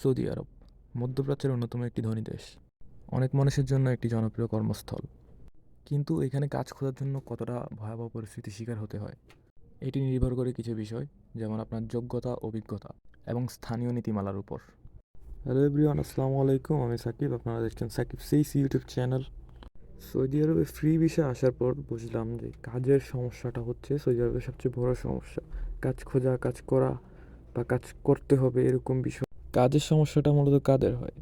Saudi আরব, মধ্যপ্রাচ্যের অন্যতম একটি ধনী দেশ। অনেক মানুষের জন্য একটি জনপ্রিয় কর্মস্থল। কিন্তু এখানে কাজ খোঁজার জন্য কতটা ভয়াবহ পরিস্থিতির শিকার হতে হয়, এটি নির্ভর করে কিছু বিষয়, যেমন আপনার যোগ্যতা, অভিজ্ঞতা এবং স্থানীয় নীতিমালার উপর। হ্যালো এভরিওয়ান আসসালামু আলাইকুম, আমি সাকিব, আপনারা দেখছেন Sakib says YouTube channel. Saudi আরবে ফ্রি ভিসা আসার পর বুঝলাম যে কাজের সমস্যাটা হচ্ছে সৌদি আরবের সবচেয়ে বড় সমস্যা। কাজ খোঁজা, কাজ করা বা কাজ করতে হবে এরকম বিষয় কাজের সমস্যাটা মূলত কাদের হয়?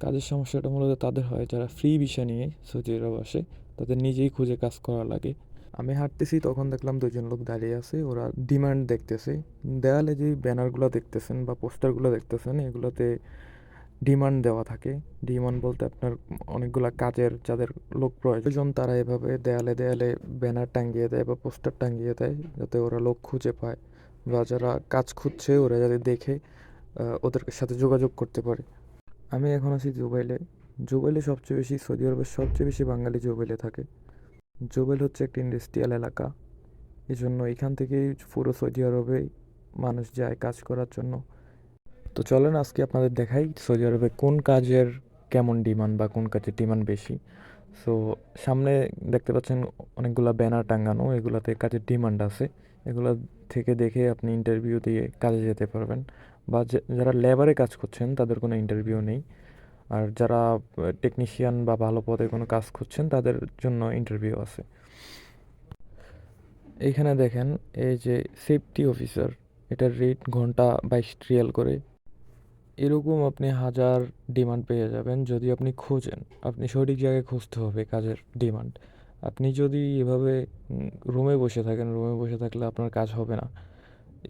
কাজের সমস্যাটা মূলত তাদের হয় যারা ফ্রি ভিসা নিয়ে সৌদি আরব আসে, তাদের নিজেই খুঁজে কাজ করা লাগে। আমি হাঁটতেছি, তখন দেখলাম দুজন লোক দাঁড়িয়ে আছে, ওরা ডিমান্ড দেখতেছে। দেয়ালে যে ব্যানারগুলো দেখতেছেন বা পোস্টারগুলো দেখতেছেন, এগুলোতে ডিমান্ড দেওয়া থাকে। ডিমান্ড বলতে আপনার অনেকগুলা কাজের, যাদের লোক প্রয়োজন তারা এভাবে দেয়ালে দেয়ালে ব্যানার টাঙ্গিয়ে দেয় বা পোস্টার টাঙ্গিয়ে দেয়, যাতে ওরা লোক খুঁজে পায় বা যারা কাজ খুঁজছে, ওরা যাতে দেখে। ওদের সাথে যোগাযোগ করতে পারে। আমি এখন আছি জুবাইলে। জুবাইলে সবচেয়ে বেশি সৌদি আরবের সবচেয়ে বেশি বাঙালি জুবাইলে থাকে। জুবাইল হচ্ছে একটা ইন্ডাস্ট্রিয়াল এলাকা। এই জন্য এখান থেকেই পুরো সৌদি আরবে মানুষ যায় কাজ করার জন্য। তো চলেন আজকে আপনাদের দেখাই সৌদি আরবে কোন কাজের কেমন ডিমান্ড বা কোন কাজের ডিমান্ড বেশি। সো সামনে দেখতে পাচ্ছেন অনেকগুলা ব্যানার টাঙানো, এগুলাতে কাজের ডিমান্ড আছে। এগুলা থেকে দেখে আপনি ইন্টারভিউ দিয়ে কাজে যেতে পারবেন। বা যারা লেবারে কাজ করছেন, তাদের কোনো ইন্টারভিউ নেই। আর যারা টেকনিশিয়ান বা ভালো পদে কোনো কাজ করছেন তাদের জন্য ইন্টারভিউ আছে। এইখানে দেখেন, এই যে সেফটি অফিসার এটার রেট ঘণ্টা বাইশ রিয়াল করে। এরকম আপনি হাজার ডিমান্ড পেয়ে যাবেন যদি আপনি খোঁজেন। আপনি সঠিক জায়গায় খুঁজতে হবে কাজের ডিমান্ড আপনি যদি এভাবে রুমে বসে থাকেন রুমে বসে থাকলে আপনার কাজ হবে না।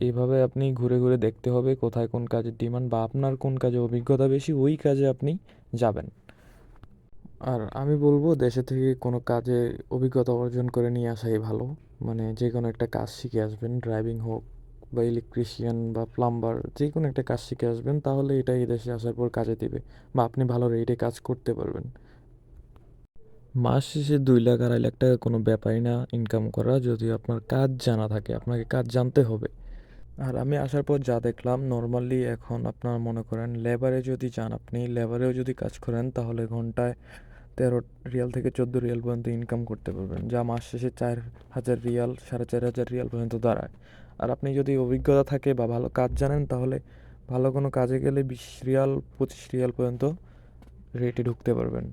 এইভাবে আপনি ঘুরে ঘুরে দেখতে হবে কোথায় কোন কাজের ডিমান্ড বা আপনার কোন কাজে অভিজ্ঞতা বেশি, ওই কাজে আপনি যাবেন। আর আমি বলব, দেশে থেকে কোনো কাজে অভিজ্ঞতা অর্জন করে নিয়ে আসাই ভালো। মানে যে কোনো একটা কাজ শিখে আসবেন ড্রাইভিং হোক বা ইলেকট্রিশিয়ান বা প্লাম্বার যে কোনো একটা কাজ শিখে আসবেন, তাহলে এটা এই দেশে আসার পর কাজে দিবে বা আপনি ভালো রেটে কাজ করতে পারবেন। মাস শেষে দুই লাখ, আড়াই লাখ টাকা কোনো ব্যাপারই না ইনকাম করা যদি আপনার কাজ জানা থাকে, আপনাকে কাজ জানতে হবে। আর আমি আসার পর যা দেখলাম নর্মালি এখন আপনার মনে করেন লেবারে যদি যান আপনি লেবারেও যদি কাজ করেন, তাহলে ঘন্টায় তেরো রিয়াল থেকে চোদ্দ রিয়াল পর্যন্ত ইনকাম করতে পারবেন, যা মাস শেষে চার হাজার রিয়াল, সাড়ে চার হাজার রিয়াল পর্যন্ত দাঁড়ায়। আর আপনি যদি অভিজ্ঞতা থাকে বা ভালো কাজ জানেন, তাহলে ভালো কোনো কাজে গেলে বিশ রিয়াল, পঁচিশ রিয়াল পর্যন্ত রেটে ঢুকতে পারবেন।